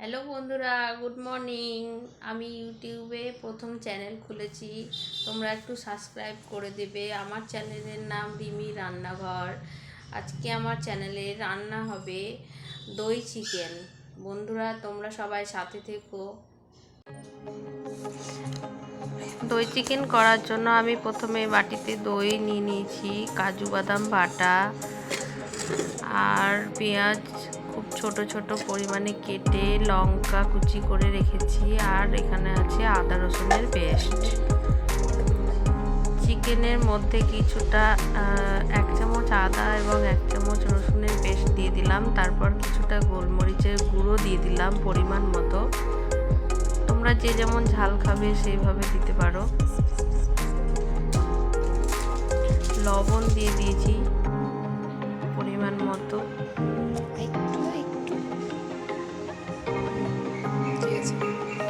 Hello বন্ধুরা, good morning. আমি ইউটিউবে প্রথম চ্যানেল খুলেছি। তোমরা একটু সাবস্ক্রাইব করে দেবে। আমার চ্যানেলের নাম রিমি রান্নাঘর। আজকে আমার চ্যানেলে রান্না হবে দই চিকেন। বন্ধুরা, তোমরা সবাই সাথে থেকো। দই চিকেন করার জন্য আমি প্রথমে বাটিতে দই নিয়ে নিয়েছি, কাজু বাদাম বাটা আর পেঁয়াজ খুব ছোট ছোট পরিমাণে কেটে লঙ্কা কুচি করে রেখেছি আর এখানে আছে আদা রসুনের পেস্ট। চিকেনের মধ্যে কিছুটা এক চামচ আদা এবং এক চামচ রসুনের পেস্ট দিয়ে দিলাম। তারপর কিছুটা গোলমরিচের গুঁড়ো দিয়ে দিলাম পরিমাণ মতো। তোমরা যে যেমন ঝাল খাবে সেইভাবে দিতে পারো। লবণ দিয়ে দিয়েছি।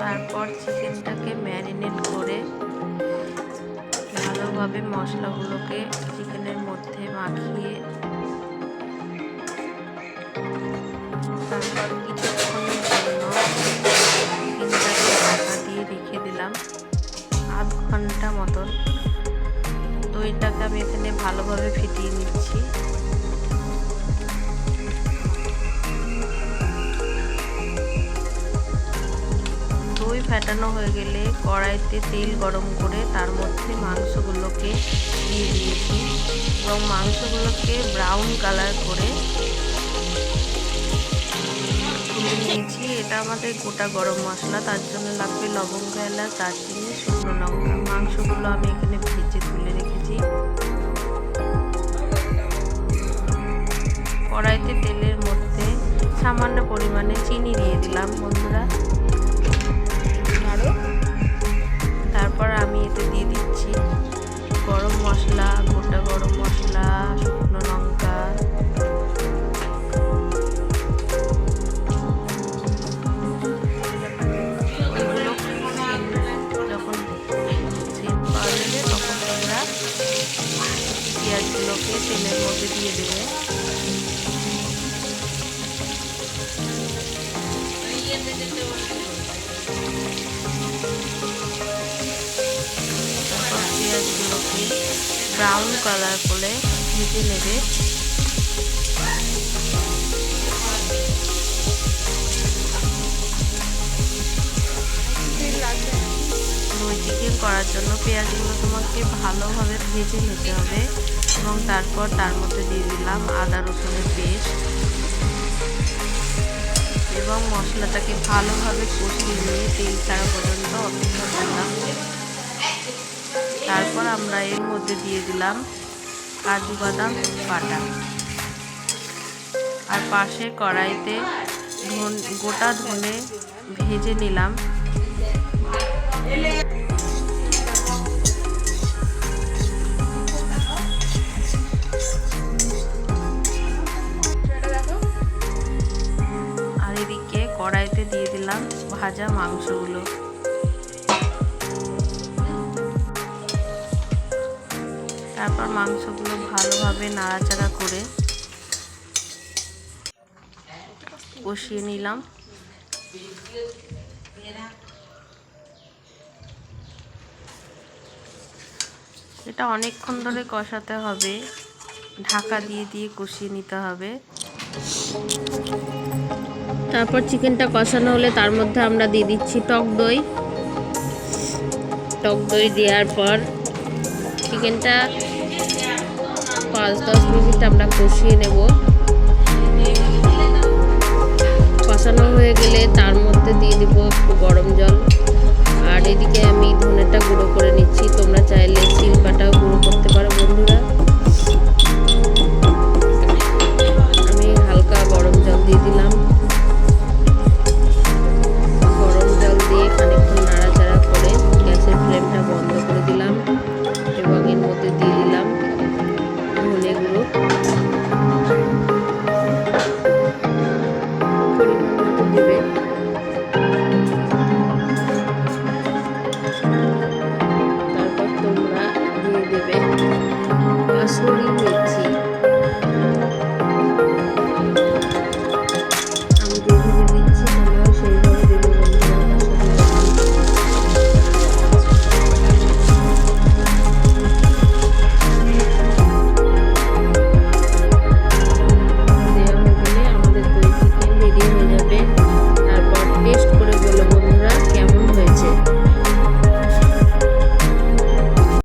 তারপর চিকেনটাকে ম্যারিনেট করে ভালোভাবে মশলাগুলোকে চিকেনের মধ্যে মাখিয়ে তারপর কিছুক্ষণের জন্য চিকেনটাকে ঢাকা দিয়ে রেখে দিলাম আধ ঘণ্টা মতন। দইটাকে আমি এখানে ভালোভাবে ফিটিয়ে নিচ্ছি। ফেটানো হয়ে গেলে কড়াইতে তেল গরম করে তার মধ্যে মাংসগুলোকে দিয়ে দিয়েছি এবং মাংসগুলোকে ব্রাউন কালার করে তুলে নিয়েছি। এটা আমাদের গোটা গরম মশলা, তার জন্য লাগবে লবঙ্গ, এলাচ, দারচিনি, শুকনো লঙ্কা। মাংসগুলো আমি এখানে ভেজে তুলে রেখেছি। কড়াইতে তেলের মধ্যে সামান্য পরিমাণে চিনি দিয়ে দিলাম, বন্ধুরা। তেলের মধ্যে দিয়ে দেবে। পেঁয়াজগুলোকে ব্রাউন কালার করে ভেজে নেবে। চিকেন করার জন্য পেঁয়াজগুলো তোমাকে ভালোভাবে ভেজে নিতে হবে। এবং তারপর তার মধ্যে দিয়ে দিলাম আদা, রসুনের পেস্ট এবং মশলাটাকে ভালোভাবে কষিয়ে নিয়ে তেল ছাড়া পর্যন্ত অপেক্ষা করলাম। তারপর আমরা এর মধ্যে দিয়ে দিলাম কাজু বাদাম বাটা। আর পাশে কড়াইতে গোটা ধনে ভেজে নিলাম। ভাজা মাংসগুলো। তারপর মাংসগুলো ভালোভাবে নাড়াচাড়া করে কষিয়ে নিলাম। এটা অনেকক্ষণ ধরে কষাতে হবে। ঢাকা দিয়ে দিয়ে কষিয়ে নিতে হবে। তারপর চিকেনটা কষানো হলে তার মধ্যে আমরা দিয়ে দিচ্ছি টক দই। টক দই দেওয়ার পর চিকেনটা পাঁচ দশ মিনিট আমরা কষিয়ে নেব। কষানো হয়ে গেলে তার মধ্যে দিয়ে দিব একটু গরম জল। আর এদিকে আমি ধনেটা গুঁড়ো করে নিচ্ছি, তোমরা চাইলে slowly wait.